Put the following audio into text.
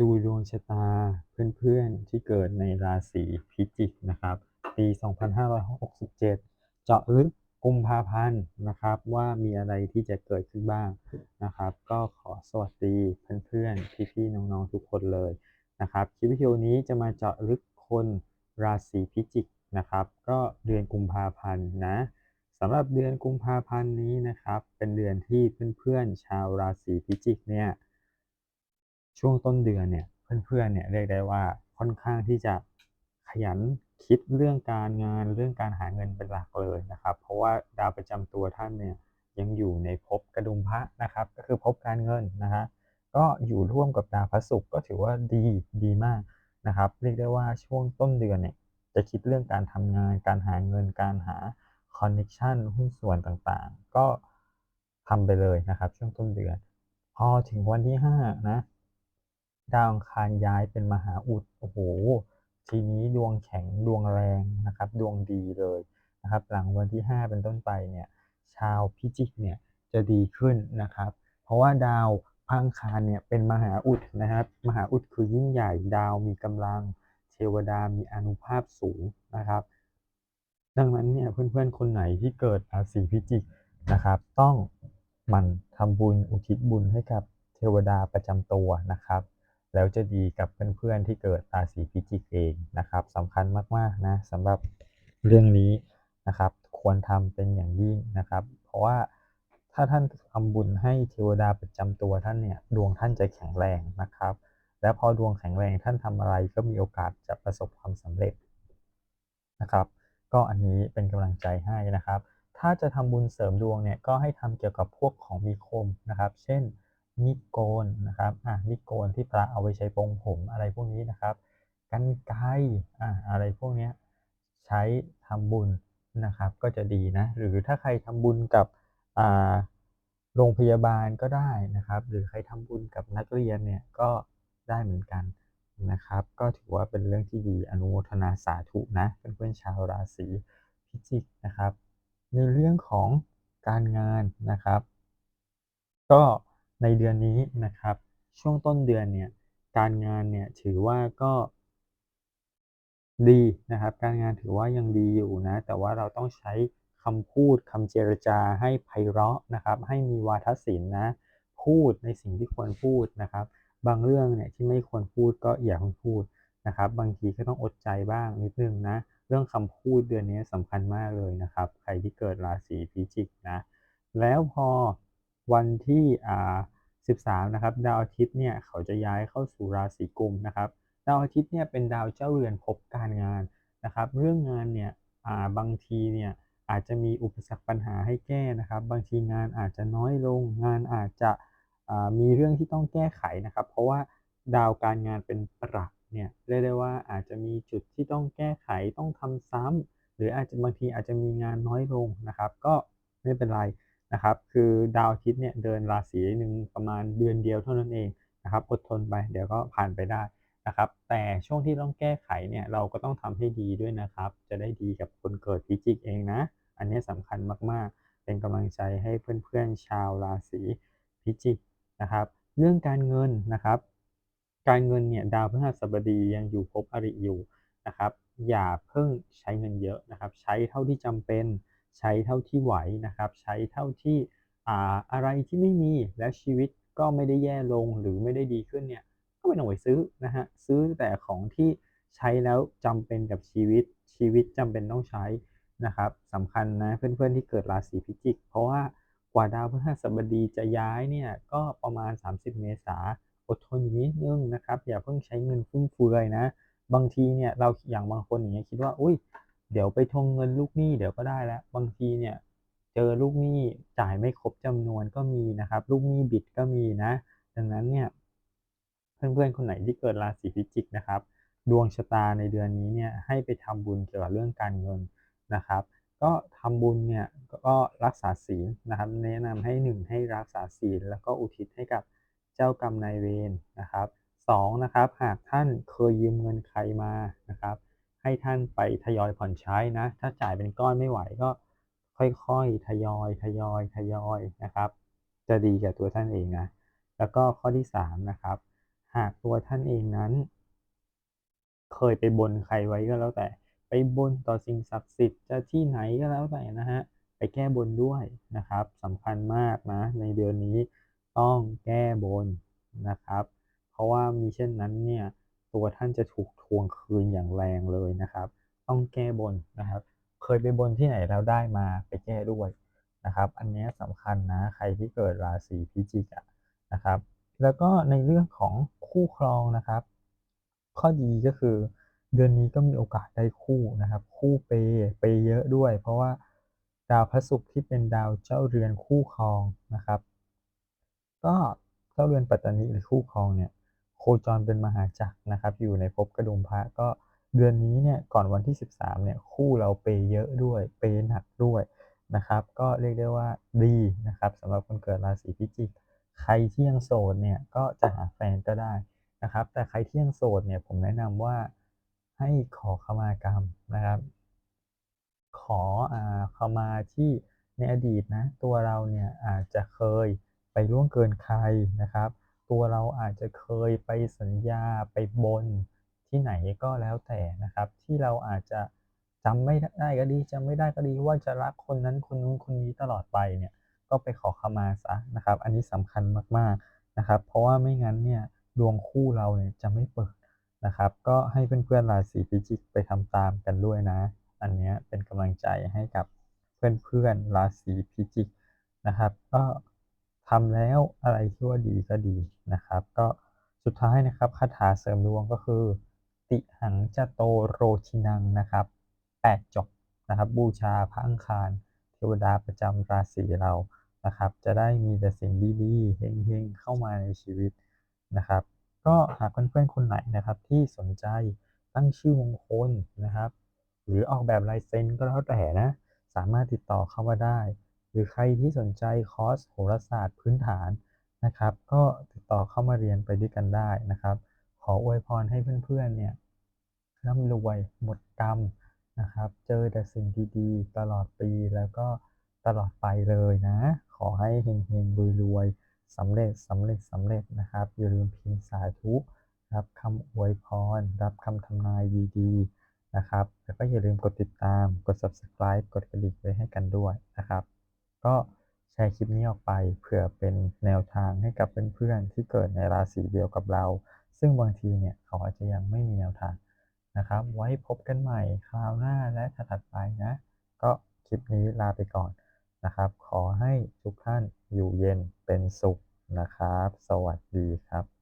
ดูดวงชะตาเพื่อนๆที่เกิดในราศีพิจิกนะครับ ปี 2567 เจาะลึกกุมภาพันธ์นะครับ ว่ามีอะไรที่จะเกิดขึ้นบ้างนะครับ ก็ขอสวัสดีเพื่อนๆพี่ๆน้องๆทุกคนเลยนะครับคลิปวิดีโอนี้จะมาเจาะลึกคนราศีพิจิกนะครับ ก็เดือนกุมภาพันธ์นะสำหรับเดือนกุมภาพันธ์นี้นะครับ เป็นเดือนที่เพื่อนๆชาวราศีพิจิกเนี่ย ช่วงต้นเดือนเนี่ยเพื่อนๆเนี่ยเรียกได้ว่าค่อนข้างที่จะขยันคิดเรื่องการงานเรื่องการหาเงินเป็นหลักเลยนะครับ เพราะว่าดาวประจำตัวท่านเนี่ยยังอยู่ในภพกระดุมพระนะครับ ก็คือภพการเงินนะฮะก็อยู่ร่วมกับดาวพระศุกร์ก็ถือว่าดีดีมากนะครับ เรียกได้ว่าช่วงต้นเดือนเนี่ยจะคิดเรื่องการทำงาน การหาเงิน การหาคอนเน็ชันหุ้นส่วนต่างๆ ก็ทำไปเลยนะครับ ช่วงต้นเดือน พอถึงวันที่ห้านะ ดาวอังคารย้ายเป็นมหาอุดโอ้โห ทีนี้ดวงแข็งดวงแรงนะครับ ดวงดีเลยนะครับ หลังวันที่ 5 เป็นต้นไปเนี่ยชาวพิจิกเนี่ยจะดีขึ้นนะครับ เพราะว่าดาวอังคารเนี่ยเป็นมหาอุดนะครับ มหาอุดคือยิ่งใหญ่ดาวมีกำลังเทวดามีอนุภาพสูงนะครับ ดังนั้นเนี่ยเพื่อนๆคนไหนที่เกิดราศีพิจิกนะครับ ต้องมันทำบุญอุทิศบุญให้กับเทวดาประจำตัวนะครับ แล้วจะดีกับเพื่อนๆที่เกิดราศีพิจิกเองนะครับสำคัญมากๆนะสำหรับเรื่องนี้นะครับ ควรทำเป็นอย่างยิ่งนะครับ เพราะว่าถ้าท่านทำบุญให้เทวดาประจำตัวท่านเนี่ยดวงท่านจะแข็งแรงนะครับ และพอดวงแข็งแรงท่านทำอะไรก็มีโอกาสจะประสบความสำเร็จนะครับ ก็อันนี้เป็นกำลังใจให้นะครับ ถ้าจะทำบุญเสริมดวงเนี่ยก็ให้ทำเกี่ยวกับพวกของมีคมนะครับ เช่น มีดโกนนะครับอะมีดโกนที่พระเอาไว้ใช้ปรงผมอะไรพวกนี้นะครับกรรไกอะอะไรพวกนี้ใช้ทำบุญนะครับ ก็จะดีนะ หรือถ้าใครทำบุญกับอ่าโรงพยาบาลก็ได้นะครับ หรือใครทำบุญกับนักเรียนเนี่ยก็ได้เหมือนกันนะครับ ก็ถือว่าเป็นเรื่องที่ดีอนุโมทนาสาธุนะเพื่อนๆชาวราศีพิจิกนะครับ ในเรื่องของการงานนะครับ ก็ ในเดือนนี้นะครับ ช่วงต้นเดือนเนี่ยการงานเนี่ยถือว่าก็ดีนะครับ การงานถือว่ายังดีอยู่นะ แต่ว่าเราต้องใช้คำพูดคำเจรจาให้ไพเราะนะครับ ให้มีวาทศิลป์นะ พูดในสิ่งที่ควรพูดนะครับ บางเรื่องเนี่ยที่ไม่ควรพูดก็อย่าเพิ่งพูดนะครับ บางทีก็ต้องอดใจบ้างนิดนึงนะ เรื่องคำพูดเดือนนี้สำคัญมากเลยนะครับ ใครที่เกิดราศีพิจิกนะ แล้วพอ วันที่อ่า13นะครับดาวอาทิตย์เนี่ยเขาจะย้ายเข้าสู่ราศีกุมนะครับดาวอาทิตย์เนี่ยเป็นดาวเจ้าเรือนภพการงานนะครับ เรื่องงานเนี่ยาบางทีเนี่ยอาจจะมีอุปสรรคปัญหาให้แก้นะครับ บางทีงานอาจจะน้อยลง งานอาจจะมีเรื่องที่ต้องแก้ไขนะครับ เพราะว่าดาวการงานเป็นประเนี่ยเรียกได้ว่าอาจจะมีจุดที่ต้องแก้ไขต้องทำซ้ำหรืออาจจะบางทีอาจจะมีงานน้อยลงนะครับ ก็ไม่เป็นไร นะครับคือดาวอาทิตย์เนี่ยเดินราศีหนึ่งประมาณเดือนเดียวเท่านั้นเองนะครับอดทนไปเดี๋ยวก็ผ่านไปได้นะครับแต่ช่วงที่ต้องแก้ไขเนี่ยเราก็ต้องทำให้ดีด้วยนะครับ จะได้ดีกับคนเกิดพิจิกเองนะ อันนี้สำคัญมากๆ เป็นกำลังใจให้เพื่อนๆชาวราศีพิจิกนะครับเรื่องการเงินนะครับ การเงินเนี่ยดาวพฤหัสบดียังอยู่ภพอริอยู่นะครับอย่าเพิ่งใช้เงินเยอะนะครับ ใช้เท่าที่จำเป็น ใช้เท่าที่ไหวนะครับ ใช้เท่าที่อ่าอะไรที่ไม่มีแล้วชีวิตก็ไม่ได้แย่ลงหรือไม่ได้ดีขึ้นเนี่ยก็ไม่ต้องไปซื้อนะฮะซื้อแต่ของที่ใช้แล้วจำเป็นกับชีวิตชีวิตจำเป็นต้องใช้นะครับสำคัญนะเพื่อนๆที่เกิดราศีพิจิก เพราะว่ากว่าดาวพฤหัสบดีจะย้ายเนี่ยก็ประมาณ 30 เมษาอดทนนิดนึงนะครับ อย่าเพิ่งใช้เงินฟุ่มเฟือยนะ บางทีเนี่ยเราอย่างบางคนอย่างเงี้ยคิดว่าอุ้ย เดี๋ยวไปทวงเงินลูกหนี้เดี๋ยวก็ได้แล้ว บางทีเนี่ยเจอลูกหนี้จ่ายไม่ครบจำนวนก็มีนะครับ ลูกหนี้บิดก็มีนะ ดังนั้นเนี่ยเพื่อนๆคนไหนที่เกิดราศีพิจิกนะครับ ดวงชะตาในเดือนนี้เนี่ยให้ไปทำบุญเกี่ยวกับเรื่องการเงินนะครับ ก็ทำบุญเนี่ยก็รักษาศีลนะครับ แนะนำให้หนึ่งให้รักษาศีล แล้วก็อุทิศให้กับเจ้ากรรมนายเวรนะครับสองนะครับหากท่านเคยยืมเงินใครมานะครับ ให้ท่านไปทยอยผ่อนใช้นะ ถ้าจ่ายเป็นก้อนไม่ไหวก็ค่อยๆ ทยอย ทยอย ทยอยนะครับ จะดีกับตัวท่านเองนะ แล้วก็ข้อที่3นะครับ หากตัวท่านเองนั้น เคยไปบนใครไว้ก็แล้วแต่ ไปบนต่อสิ่งศักดิ์สิทธิ์จะที่ไหนก็แล้วแต่นะฮะ ไปแก้บนด้วยนะครับสำคัญมากนะ ในเดือนนี้ต้องแก้บนนะครับ เพราะว่ามิเช่นนั้นเนี่ย ตัวท่านจะถูกทวงคืนอย่างแรงเลยนะครับ ต้องแก้บนนะครับ เคยไปบนที่ไหนแล้วได้มาไปแก้ด้วยนะครับ อันนี้สำคัญนะใครที่เกิดราศีพิจิกะนะครับ แล้วก็ในเรื่องของคู่ครองนะครับ ข้อดีก็คือเดือนนี้ก็มีโอกาสได้คู่นะครับ คู่เปย์เปย์เยอะด้วย เพราะว่าดาวพระศุกร์ที่เป็นดาวเจ้าเรือนคู่ครองนะครับ ก็เจ้าเรือนปัตตานีหรือคู่ครองเนี่ย คจรเป็นมหาจักรนะครับ อยู่ในภพกระดุมพระก็เดือนนี้เนี่ยก่อนวันที่ 13เนี่ยคู่เราเปย์เยอะด้วยเปย์หนักด้วยนะครับ ก็เรียกได้ว่าดีนะครับสำหรับคนเกิดราศีพิจิก ใครที่ยังโสดเนี่ยก็จะหาแฟนก็ได้นะครับ แต่ใครที่ยังโสดเนี่ยผมแนะนำว่าให้ขอขมากรรมนะครับ ขออ่าขมาที่ในอดีตนะตัวเราเนี่ยอาจจะเคยไปล่วงเกินใครนะครับ ตัวเราอาจจะเคยไปสัญญาไปบนที่ไหนก็แล้วแต่นะครับ ที่เราอาจจะจำไม่ได้ก็ดีจำไม่ได้ก็ดีว่าจะรักคนนั้นคนนู้นคนนี้ตลอดไปเนี่ยก็ไปขอขมาซะนะครับ อันนี้สำคัญมากๆนะครับ เพราะว่าไม่งั้นเนี่ยดวงคู่เราเนี่ยจะไม่เปิดนะครับ ก็ให้เพื่อนๆราศีพิจิกไปทำตามกันด้วยนะ อันนี้เป็นกำลังใจให้กับเพื่อนๆราศีพิจิกนะครับก็ ทำแล้วอะไรที่ว่าดีก็ดีนะครับ ก็สุดท้ายนะครับคาถาเสริมดวงก็คือ ติหังจะโตโรชินังนะครับ8จบนะครับบูชาพระอังคาร เทวดาประจำราศีเรานะครับ จะได้มีแต่สิ่งดีๆเฮงๆเข้ามาในชีวิตนะครับ ก็หากเพื่อนๆคนไหนนะครับที่สนใจตั้งชื่อมงคลนะครับ หรือออกแบบลายเซ็นก็แล้วแต่นะ สามารถติดต่อเข้ามาได้ รือใครที่สนใจคอร์สโหราศาสตร์พื้นฐานนะครับ ก็ติดต่อเข้ามาเรียนไปด้วยกันได้นะครับ ขออวยพรให้เพื่อนๆเนี่ยร่ำรวยหมดกรรมนะครับ เจอแต่สิ่งดีๆ ตลอดปีแล้วก็ตลอดไปเลยนะ ขอให้เฮงๆรวยๆสำเร็จสำเร็จสำเร็จนะครับ อย่าลืมพิมพ์สาธุรับคำอวยพร รับคำทำนายดีๆนะครับ แล้วก็อย่าลืมกดติดตาม กด subscribe กดกระดิ่งไว้ให้กันด้วยนะครับ ก็แชร์คลิปนี้ออกไปเผื่อเป็นแนวทางให้กับเพื่อนๆที่เกิดในราศีเดียวกับเรา ซึ่งบางทีเนี่ยเขาอาจจะยังไม่มีแนวทางนะครับ ไว้พบกันใหม่คราวหน้าและถัดไปนะ ก็คลิปนี้ลาไปก่อนนะครับ ขอให้ทุกท่านอยู่เย็นเป็นสุขนะครับ สวัสดีครับ